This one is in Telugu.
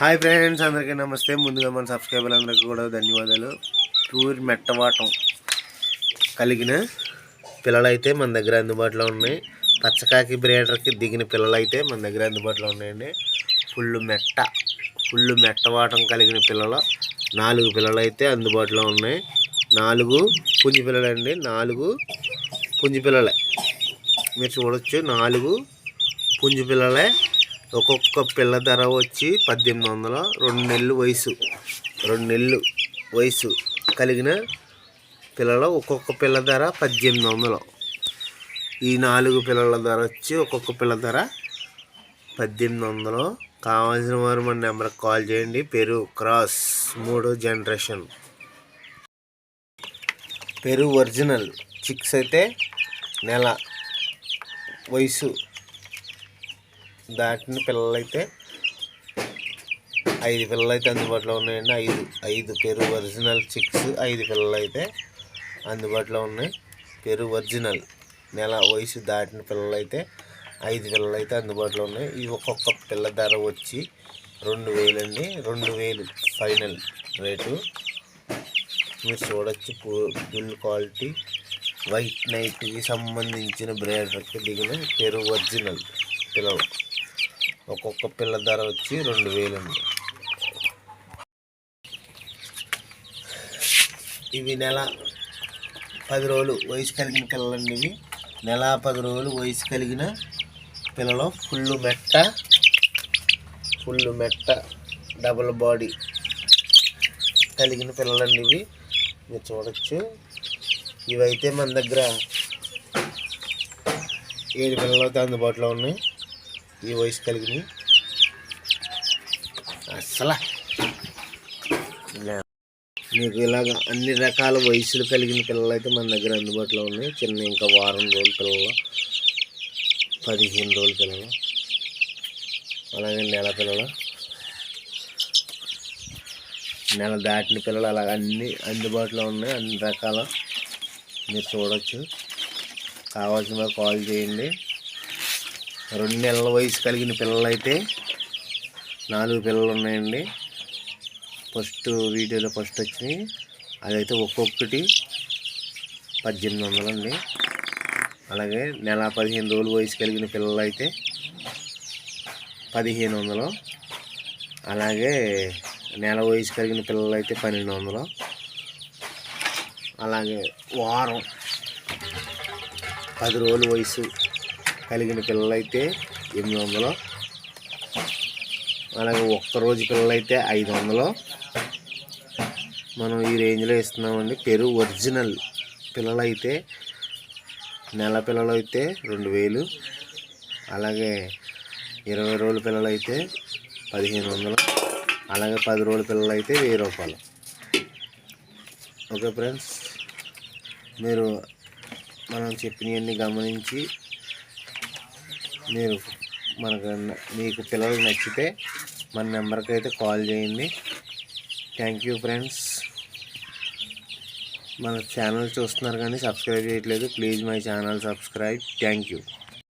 హాయ్ ఫ్రెండ్స్ అందరికీ నమస్తే. ముందుగా మన సబ్స్క్రైబర్లందరికీ కూడా ధన్యవాదాలు. ప్యూర్ మెట్టవాటం కలిగిన పిల్లలైతే మన దగ్గర అందుబాటులో ఉన్నాయి. పచ్చకాకి బ్రేడర్కి దిగిన పిల్లలైతే మన దగ్గర అందుబాటులో ఉన్నాయండి. ఫుల్ మెట్ట ఫుల్ మెట్టవాటం కలిగిన పిల్లలు నాలుగు పిల్లలు అయితే అందుబాటులో ఉన్నాయి. నాలుగు పుంజి పిల్లలండి నాలుగు పుంజి పిల్లలే. మీరు చూడొచ్చు నాలుగు పుంజు పిల్లలే. ఒక్కొక్క పిల్ల ధర వచ్చి పద్దెనిమిది వందల రెండు నెలలు వయసు. రెండు నెలలు వయసు కలిగిన పిల్లలు ఒక్కొక్క పిల్ల ధర పద్దెనిమిది వందలు. ఈ నాలుగు పిల్లల ధర వచ్చి ఒక్కొక్క పిల్ల ధర పద్దెనిమిది వందలు. కావాల్సిన వారు మన నెంబర్కి కాల్ చేయండి. పెరు క్రాస్ మూడో జనరేషన్. Peru original. చిక్స్ అయితే నెల వయసు దాటిన పిల్లలైతే ఐదు పిల్లలైతే అందుబాటులో ఉన్నాయండి. ఐదు ఐదు పెరు ఒరిజినల్ చిక్స్ ఐదు పిల్లలైతే అందుబాటులో ఉన్నాయి. పెరు ఒరిజినల్ నెల వయసు దాటిన పిల్లలైతే ఐదు పిల్లలైతే అందుబాటులో ఉన్నాయి. ఈ ఒక్కొక్క పిల్ల ధర వచ్చి రెండు వేలండి. రెండు వేలు ఫైనల్ రేటు. మీరు చూడొచ్చు బిల్ క్వాలిటీ. వైట్ నైట్కి సంబంధించిన బ్రేడర్కి దిగిన పెరు ఒరిజినల్ పిల్లలు. ఒక్కొక్క పిల్ల ధర వచ్చి రెండు వేలు ఇవి నెల పది రోజులు వయసు కలిగిన పిల్లలండి ఇవి. నెల పది రోజులు వయసు కలిగిన పిల్లలు. ఫుల్ మెట్ట ఫుల్ మెట్ట డబుల్ బాడీ కలిగిన పిల్లలండి ఇవి. మీరు చూడొచ్చు. ఇవైతే మన దగ్గర ఏడు పిల్లలు అయితే అందుబాటులో ఉన్నాయి. ఈ వయసు కలిగినవి అసలు. మీకు ఇలాగ అన్ని రకాల వయసులు కలిగిన పిల్లలు అయితే మన దగ్గర అందుబాటులో ఉన్నాయి. చిన్న ఇంకా వారం రోజుల పిల్లలు పదిహేను రోజుల పిల్లలు. అలాగే నెల పిల్లలు? నెల దాటిన పిల్లలు అలాగ అన్ని అందుబాటులో ఉన్నాయి. అన్ని రకాల మీరు చూడొచ్చు. కావాల్సిన కాల్ చేయండి. రెండు నెలల వయసు కలిగిన పిల్లలు అయితే నాలుగు పిల్లలు ఉన్నాయండి. ఫస్ట్ వీడియోలో ఫస్ట్ వచ్చినాయి. అదైతే ఒక్కొక్కటి పద్దెనిమిది వందలు అండి అలాగే నెల పదిహేను రోజులు వయసు కలిగిన పిల్లలు అయితే పదిహేను వందలు. అలాగే నెల వయసు కలిగిన పిల్లలు అయితే పన్నెండు వందలు. అలాగే వారం పది రోజుల వయసు కలిగిన పిల్లలైతే ఎనిమిది వందలు అలాగే ఒక్కరోజు పిల్లలైతే ఐదు వందలు మనం ఈ రేంజ్లో ఇస్తున్నామండి. పెరు ఒరిజినల్ పిల్లలైతే నెల పిల్లలు అయితే రెండు వేలు. అలాగే ఇరవై రోజుల పిల్లలు అయితే పదిహేను వందలు అలాగే పది రోజుల పిల్లలు అయితే వెయ్యి రూపాయలు. ఓకే ఫ్రెండ్స్ మీరు మనం చెప్పినవన్నీ గమనించి మీరు మనకు మీకు పిల్లలు నచ్చితే మన నెంబర్కి అయితే కాల్ చేయండి. థ్యాంక్ యూ ఫ్రెండ్స్ మన ఛానల్ చూస్తున్నారు కానీ సబ్స్క్రైబ్ చేయట్లేదు. Please my channel subscribe thank you